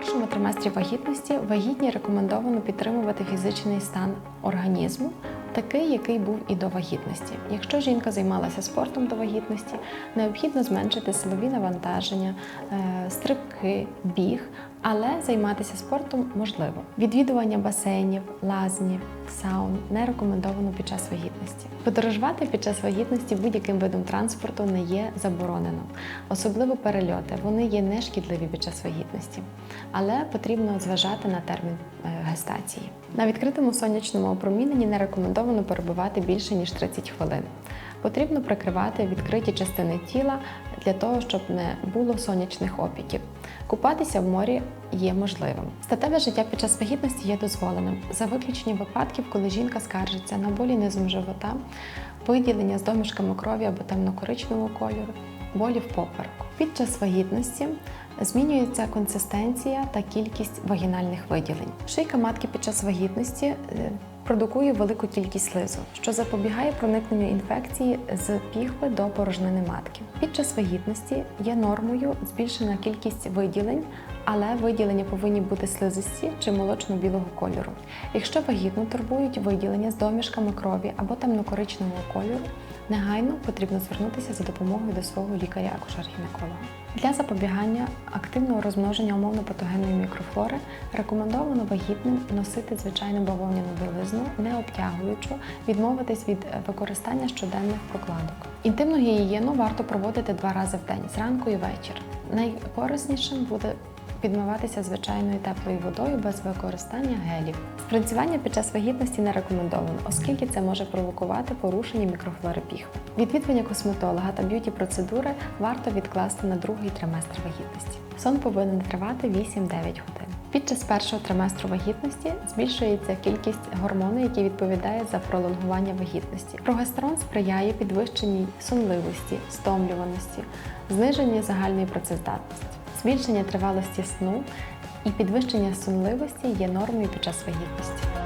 першому триместрі вагітності вагітні рекомендовано підтримувати фізичний стан організму, такий, який був і до вагітності. Якщо жінка займалася спортом до вагітності, необхідно зменшити силові навантаження, е, стрибки, біг, але займатися спортом можливо. Відвідування басейнів, лазні, саун не рекомендовано під час вагітності. Подорожувати під час вагітності будь-яким видом транспорту не є заборонено, особливо перельоти. Вони є нешкідливі під час вагітності, але потрібно зважати на термін е, гестації. На відкритому сонячному опроміненні не рекомендовано перебувати більше ніж 30 хвилин. Потрібно прикривати відкриті частини тіла для того, щоб не було сонячних опіків. Купатися в морі є можливим. Статеве життя під час вагітності є дозволеним за виключенням випадків, коли жінка скаржиться на болі низом живота, виділення з домішками крові або темно-коричневого кольору, болі в попереку. Під час вагітності змінюється консистенція та кількість вагінальних виділень. Шийка матки під час вагітності е, продукує велику кількість слизу, що запобігає проникненню інфекції з піхви до порожнини матки. Під час вагітності є нормою збільшена кількість виділень, але виділення повинні бути слизисті чи молочно-білого кольору. Якщо вагітну турбують виділення з домішками крові або темно-коричневого кольору, негайно потрібно звернутися за допомогою до свого лікаря-акушер-гінеколога. Для запобігання активного розмноження умовно-патогенної мікрофлори рекомендовано вагітним носити звичайну бавовняну білизну, не обтягуючу, відмовитись від використання щоденних прокладок. Інтимну гігієну варто проводити два рази в день зранку і вечір. Найкориснішим буде підмиватися звичайною теплою водою без використання гелів. Спринцювання під час вагітності не рекомендовано, оскільки це може провокувати порушення мікрофлори піхви. Відвідування косметолога та б'юті процедури варто відкласти на другий триместр вагітності. Сон повинен тривати 8-9 годин. Під час першого триместру вагітності збільшується кількість гормону, який відповідає за пролонгування вагітності. Прогестерон сприяє підвищеній сонливості, стомлюваності, зниженню загальної працездатності. Збільшення тривалості сну і підвищення сонливості є нормою під час вагітності.